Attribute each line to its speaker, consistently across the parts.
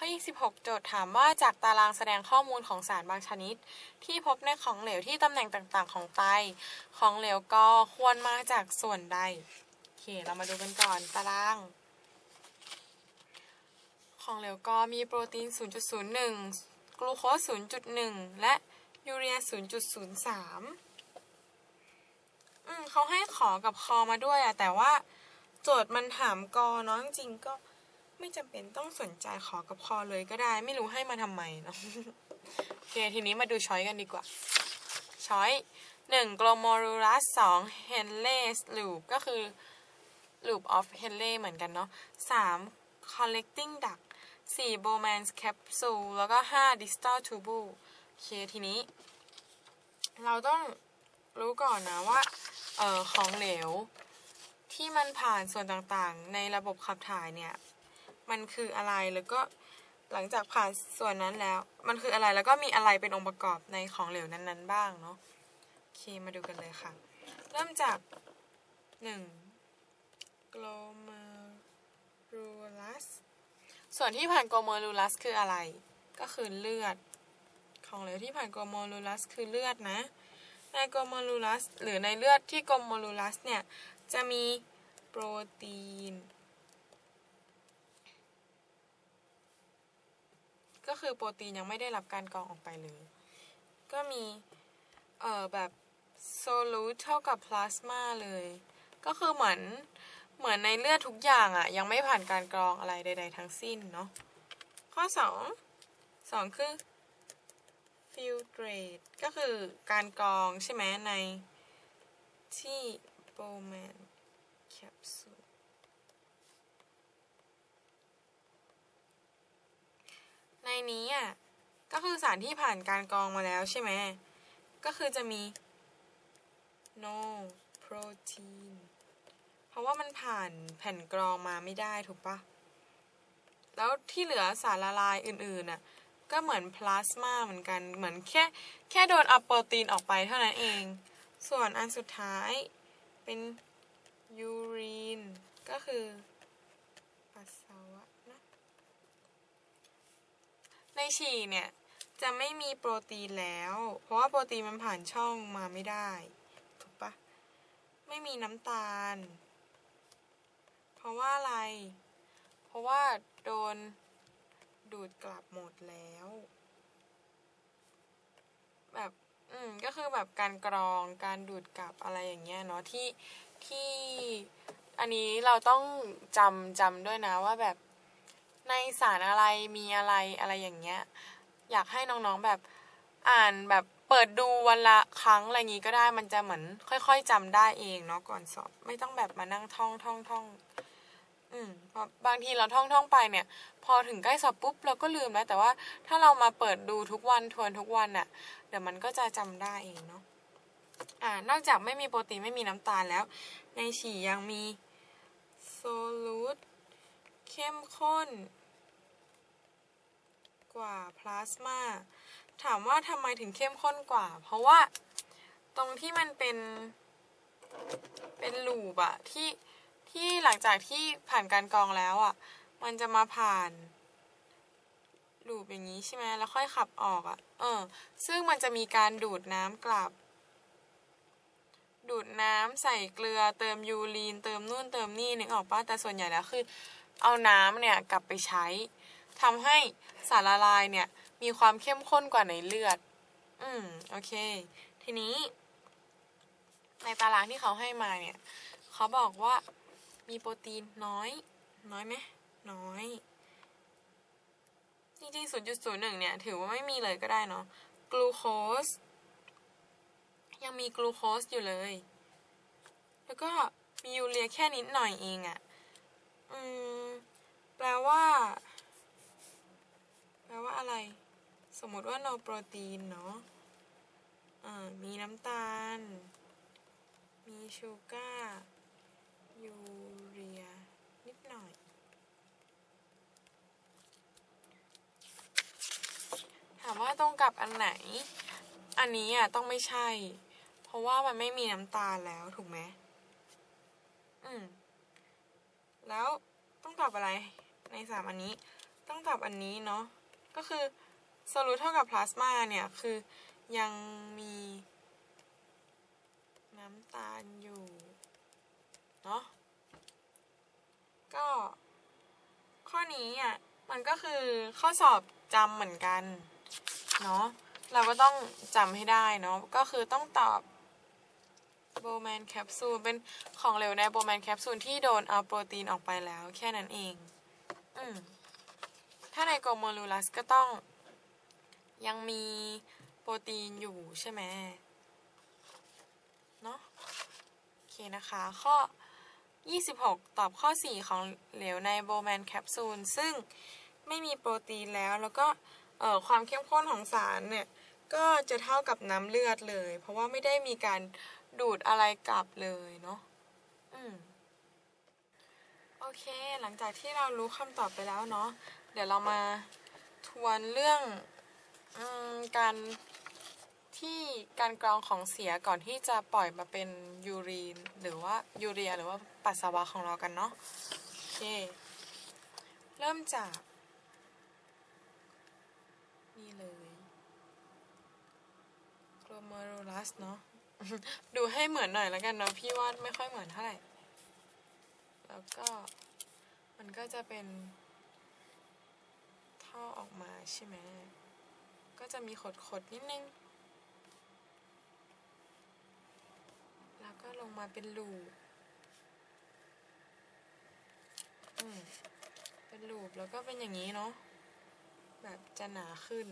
Speaker 1: ข้อ 26 โจทย์ถามว่าจากตารางแสดงข้อมูลของสารบางชนิด ที่พบในของเหลวที่ตำแหน่งต่างๆ ของไต ของเหลวก็ควรมาจากส่วนใด โอเค เรามาดูกันก่อนตาราง ของเหลวก็มีโปรตีน 0.01 กลูโคส 0.1 และยูเรีย 0.03 อืมเขาให้ขอกับคอมาด้วยอะแต่ว่าโจทย์มันถามกอเนาะจริงก็ ไม่จำเป็นต้องสนใจขอกับคอเลยก็ได้ ไม่รู้ให้มาทำไมเนาะโอเคทีนี้มาดูช้อยกันดีกว่า ช้อยหนึ่งโกลโมรูลัสสองเฮนเลสลูปก็คือ loop of Henle เหมือนกันเนาะสาม collecting duct สี่ Bowman's capsule แล้วก็ห้า distal tubule โอเคทีนี้ เราต้องรู้ก่อนนะว่าเอ่อของเหลวที่มันผ่านส่วนต่างๆ ในระบบขับถ่ายเนี่ย มันคืออะไรแล้วก็หลังจากผ่านส่วนนั้นแล้ว มันคืออะไรแล้วก็มีอะไรเป็นองค์ประกอบในของเหลวนั้นๆ บ้างเนาะโอเคมาดูกันเลยค่ะ เริ่มจากหนึ่ง glomerulus ส่วนที่ผ่าน glomerulus คืออะไร ก็คือเลือด ของเหลวที่ผ่าน glomerulus คือเลือดนะ ใน glomerulus หรือในเลือดที่ glomerulus เนี่ย จะมีโปรตีน ก็คือโปรตีนยังไม่ได้รับการกรองออกไปเลย ก็มีเอ่อแบบ solute เท่ากับ plasma เลย ก็คือเหมือนเหมือนในเลือดทุกอย่างอะยังไม่ผ่านการกรองอะไรใด ๆ ทั้งสิ้นเนาะข้อสองสองคือ filtrate ก็คือการกรองใช่ไหมในที่ Bowman capsule ในนี้อะก็คือสารที่ผ่านการกรองมาแล้วใช่ไหม ก็คือจะมี no protein เพราะว่ามันผ่านแผ่นกรองมาไม่ได้ถูกปะ แล้วที่เหลือสารละลายอื่นๆน่ะ ก็เหมือนพลาสมาเหมือนกัน เหมือนแค่แค่โดนเอาโปรตีนออกไปเท่านั้นเอง ส่วนอันสุดท้ายเป็นยูรีนก็คือปัสสาวะนะ ในฉี่เนี่ยจะไม่มีโปรตีนแล้ว เพราะว่าโปรตีนมันผ่านช่องมาไม่ได้ ถูกปะไม่มีน้ำตาล เพราะว่าอะไร เพราะว่าโดนดูดกลับหมดแล้ว แบบ อืม ก็คือแบบการกรอง การดูดกลับอะไรอย่างเงี้ยเนาะที่ที่ อันนี้เราต้องจำจำด้วยนะว่าแบบ ในสารอะไรมีอะไรอะไรอย่างเงี้ย อยากให้น้องๆแบบอ่านแบบเปิดดูวันละครั้งอะไรอย่างงี้ก็ได้มันจะเหมือน ค่อยๆจำได้เองเนาะก่อนสอบ ไม่ต้องแบบมานั่งท่องท่องท่องอืมเพราะบางทีเราท่องท่องไปเนี่ย พอถึงใกล้สอบปุ๊บเราก็ลืมแล้ว แต่ว่าถ้าเรามาเปิดดูทุกวันทวนทุกวันน่ะ เดี๋ยวมันก็จะจำได้เองเนาะอ่านอกจากไม่มีโปรตีนไม่มีน้ำตาลแล้ว ในฉี่ยังมีโซลูตเข้มข้น กว่าพลาสมาถามว่าทำไมถึงเข้มข้นกว่า เพราะว่าตรงที่มันเป็นเป็นลูปอะที่ที่หลังจากที่ผ่านการกรองแล้วอะมันจะมาผ่านลูปอย่างนี้ใช่ไหมแล้วค่อยขับออกอะเออ ซึ่งมันจะมีการดูดน้ำกลับ ดูดน้ำใส่เกลือเติมยูรีน เติมนู่นเติมนี่นึกออกปะแต่ส่วนใหญ่แล้วคือ เอาน้ำเนี่ยกลับไปใช้ ทำให้สารละลายเนี่ย มีความเข้มข้นกว่าในเลือด อืม โอเค ทีนี้ ในตารางที่เขาให้มาเนี่ย เขาบอกว่ามีโปรตีนน้อย น้อยไหมน้อย จริงๆ 0.01 เนี่ย ถือว่าไม่มีเลยก็ได้เนาะ กลูโคส ยังมีกลูโคสอยู่เลย แล้วก็มียูเรียแค่นิดหน่อยเองอะ่ะ อืม แปลว่าแปลว่า อะไร สมมติว่า no โปรตีนเนาะอ่ามีน้ำตาล มีชูการ์ยูเรีย นิดหน่อย ถามว่าตรงกับอันไหน อันนี้อะต้องไม่ใช่ เพราะว่ามันไม่มีน้ำตาลแล้วถูกไหมอืม แล้วต้องตอบอะไรในสามอันนี้ ต้องตอบอันนี้เนาะ ก็คือโซลูเท่ากับพลาสมาเนี่ย คือยังมีน้ำตาลอยู่ เนาะก็ ข้อนี้อะ มันก็คือข้อสอบจำเหมือนกัน เนาะเราก็ต้องจำให้ได้เนาะก็คือต้องตอบโบแมนแคปซูลเป็นของเหลวในโบแมนแคปซูลที่โดนเอาโปรตีนออกไปแล้ว แค่นั้นเอง อืม ถ้าในโกโมลูลัสก็ต้องยังมีโปรตีนอยู่ใช่ไหมเนาะโอเคนะคะ ข้อ 26 ตอบข้อ 4 ของเหลวในโบแมนแคปซูล ซึ่งไม่มีโปรตีนแล้วแล้วก็เอ่อความเข้มข้นของสารเนี่ย ก็จะเท่ากับน้ำเลือดเลย เพราะว่าไม่ได้มีการดูดอะไรกลับเลยเนาะอืมโอเค หลังจากที่เรารู้คำตอบไปแล้วเนาะ เดี๋ยวเรามาทวนเรื่องอการที่การกรองของเสียก่อนที่จะปล่อยมาเป็นยูรีนหรือว่ายูเรียหรือว่าปัสสาวะของเรากันเนาะโอเค เริ่มจาก นี่เลย glomerulus เนาะดูให้เหมือนหน่อยแล้วกันเนาะพี่ว่าไม่ค่อยเหมือนเท่าไหร่ แล้วก็มันก็จะเป็น ท่อออกมาใช่ไหมก็จะมีขดๆนิดนึง แล้วก็ลงมาเป็นลูปอืมเป็นลูปแล้วก็เป็นอย่างนี้เนาะ แบบจะหนาขึ้น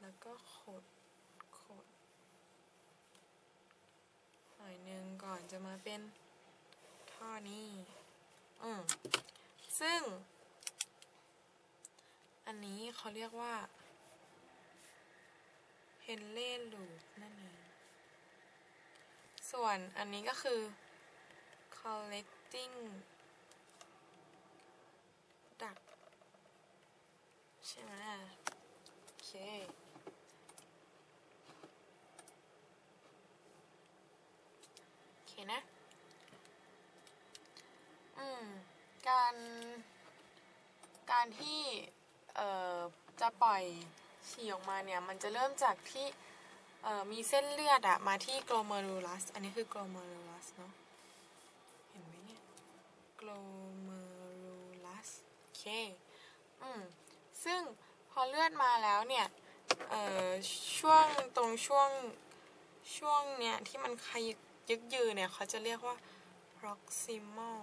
Speaker 1: แล้วก็ขดขดหน่อยนึงก่อนจะมาเป็นท่อนี้ อืมซึ่ง อันนี้เขาเรียกว่าเฮนเล่ลูปนั่นเองส่วนอันนี้ก็คือ collecting duct ใช่ไหมโอเคโอเคนะ อืม การ การที่ เอ่อจะปล่อยฉี่ออกมาเนี่ย มันจะเริ่มจากที่เอ่อมีเส้นเลือดอะมาที่ glomerulus อันนี้คือ glomerulus เนาะเห็นไหมเนี่ย glomerulus โอเคอืมซึ่งพอเลือดมาแล้วเนี่ยเอ่อช่วงตรงช่วงช่วงเนี้ยที่มันขยยึกยือเนี่ยเขาจะเรียกว่า proximal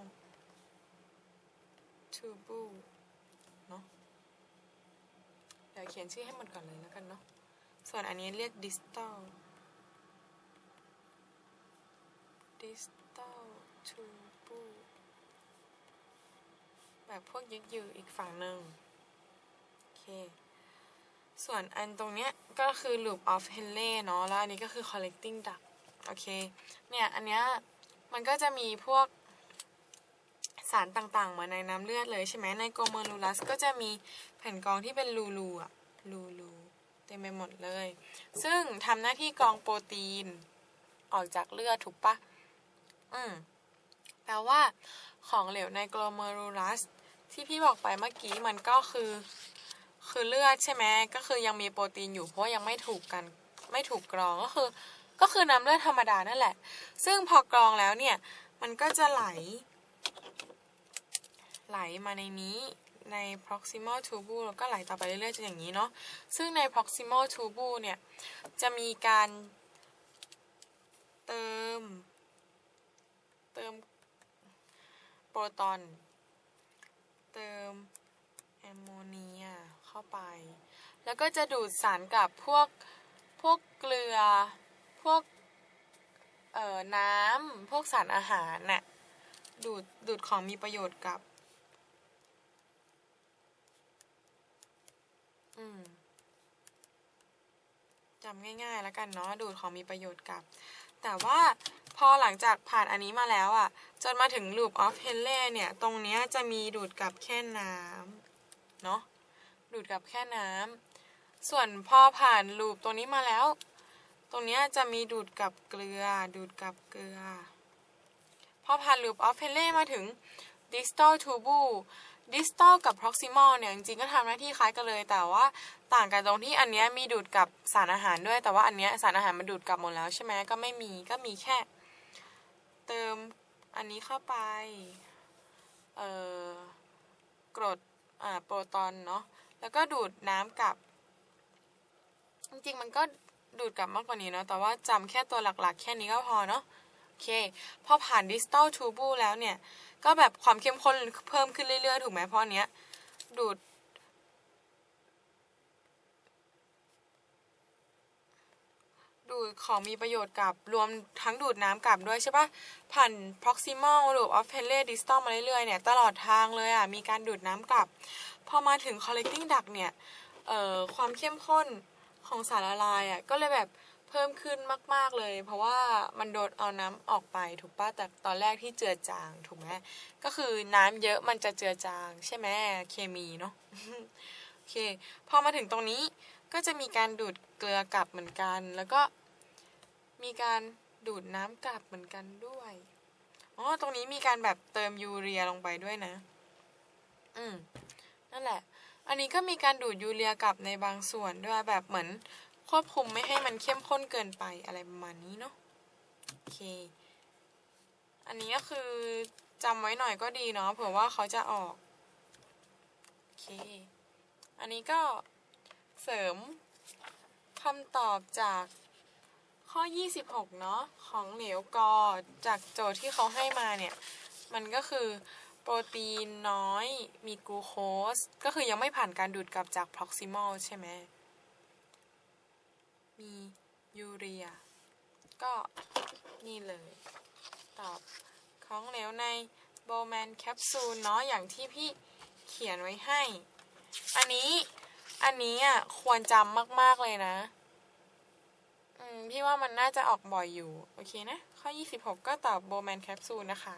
Speaker 1: tubule เขียนชื่อให้หมดก่อนเลยแล้วกันเนาะ ส่วนอันนี้เรียก distal distal tubule แบบพวกยึกยืออีกฝั่งหนึ่งโอเค ส่วนอันตรงเนี้ยก็คือ loop of Henle เนาะ แล้วอันนี้ก็คือ collecting duct โอเค เนี่ย อันเนี้ยมันก็จะมีพวก สารต่างๆ มาในน้ำเลือดเลยใช่ไหมในโกเมอรูลัสก็จะมีแผ่นกรองที่เป็นรูรูอะรูรูเต็มไปหมดเลย ซึ่งทำหน้าที่กรองโปรตีน ออกจากเลือดถูกปะอืมแปลว่าของเหลวในโกลเมอรูลัสที่พี่บอกไปเมื่อกี้มันก็คือ คือเลือดใช่ไหมก็คือยังมีโปรตีนอยู่เพราะยังไม่ถูกกันไม่ถูกกรองก็คือ ก็คือน้ำเลือดธรรมดานั่นแหละ ซึ่งพอกรองแล้วเนี่ย มันก็จะไหล ไหลมาในนี้ใน proximal tubule แล้วก็ไหลต่อไปเรื่อยๆจนอย่างนี้เนาะ ซึ่งใน proximal tubule เนี่ย จะมีการเติม เติมโปรตอน เติมแอมโมเนียเข้าไป แล้วก็จะดูดสารกับพวก พวกเกลือ พวก เอ่อ น้ำ พวกสารอาหารน่ะ ดูด ดูดของมีประโยชน์กับ อืมจำง่ายๆแล้วกันเนาะดูดของมีประโยชน์กับ แต่ว่าพอหลังจากผ่านอันนี้มาแล้วอะ่ะ จนมาถึง loop of Henle เนี่ย ตรงเนี้ยจะมีดูดกับแค่น้ำเนาะดูดกับแค่น้ำส่วนพอผ่านลูปตรงนี้มาแล้ว ตรงเนี้ยจะมีดูดกับเกลือ ดูดกับเกลือ พอผ่าน loop of Henle มาถึง distal tubule ดิส t อลกับ proximal เนี่ยจริงๆก็ทำหน้าที่คล้ายกันเลย แต่ว่าต่างกันตรงที่อันเนี้ยมีดูดกับสารอาหารด้วย แต่ว่าอันเนี้ยสารอาหารมันดูดกลับหมดแล้วใช่ไหมก็ไม่มีก็มีแค่ เติมอันนี้เข้าไปเอ่อกรดอ่าโปรตอนเนาะแล้วก็ดูดน้ำกับ จริงๆมันก็ดูดกลับมากกว่านี้เนาะแต่ว่าจำแค่ตัวหลักๆ แค่นี้ก็พอเนาะโอเค พอผ่านดิส t อลทูบูแล้วเนี่ย ก็แบบความเข้มข้นเพิ่มขึ้นเรื่อยๆ ถูกไหมเพราะเนี้ย ดูด ดูดของมีประโยชน์กับรวมทั้งดูดน้ำกลับด้วยใช่ปะผ่าน proximal หรือ off p e l l e distal มาเรื่อยๆเนี่ย ตลอดทางเลยอะ มีการดูดน้ำกลับ พอมาถึง collecting duct เนี่ย เอ่อ ความเข้มข้นของสารละลายอะ ก็เลยแบบ พิ่มขึ้นมาก ๆเลย เพราะว่ามันโดนเอาน้ำออกไปถูกปะแต่ตอนแรกที่เจือจางถูกไหมก็คือน้ำเยอะมันจะเจือจาง ใช่ไหมเคมีเนาะโอเคพอมาถึงตรงนี้ก็จะมีการดูดเกลือกลับเหมือนกัน แล้วก็มีการดูดน้ำกลับเหมือนกันด้วยอ๋อตรงนี้มีการแบบเติมยูเรียลงไปด้วยนะ อืมนั่นแหละ อันนี้ก็มีการดูดยูเรียกลับในบางส่วนด้วยแบบเหมือน ควบคุมไม่ให้มันเข้มข้นเกินไปอะไรประมาณนี้เนาะโอเค อันนี้ก็คือจำไว้หน่อยก็ดีเนาะเผื่อว่าเขาจะออกโอเค อันนี้ก็เสริมคำตอบจากข้อ 26 เนาะของเหลวกอจากโจทย์ที่เขาให้มาเนี่ย มันก็คือโปรตีนน้อยมีกลูโคส ก็คือยังไม่ผ่านการดูดกลับจาก proximal ใช่ไหม มียูเรีย ก็นี่เลย ตอบของเหลวในโบแมนแคปซูลเนาะอย่างที่พี่เขียนไว้ให้ อันนี้ อันนี้อะควรจำมาก ๆ เลยนะ อืม พี่ว่ามันน่าจะออกบ่อยอยู่ โอเคนะ ข้อ 26 ก็ตอบโบแมนแคปซูลนะคะ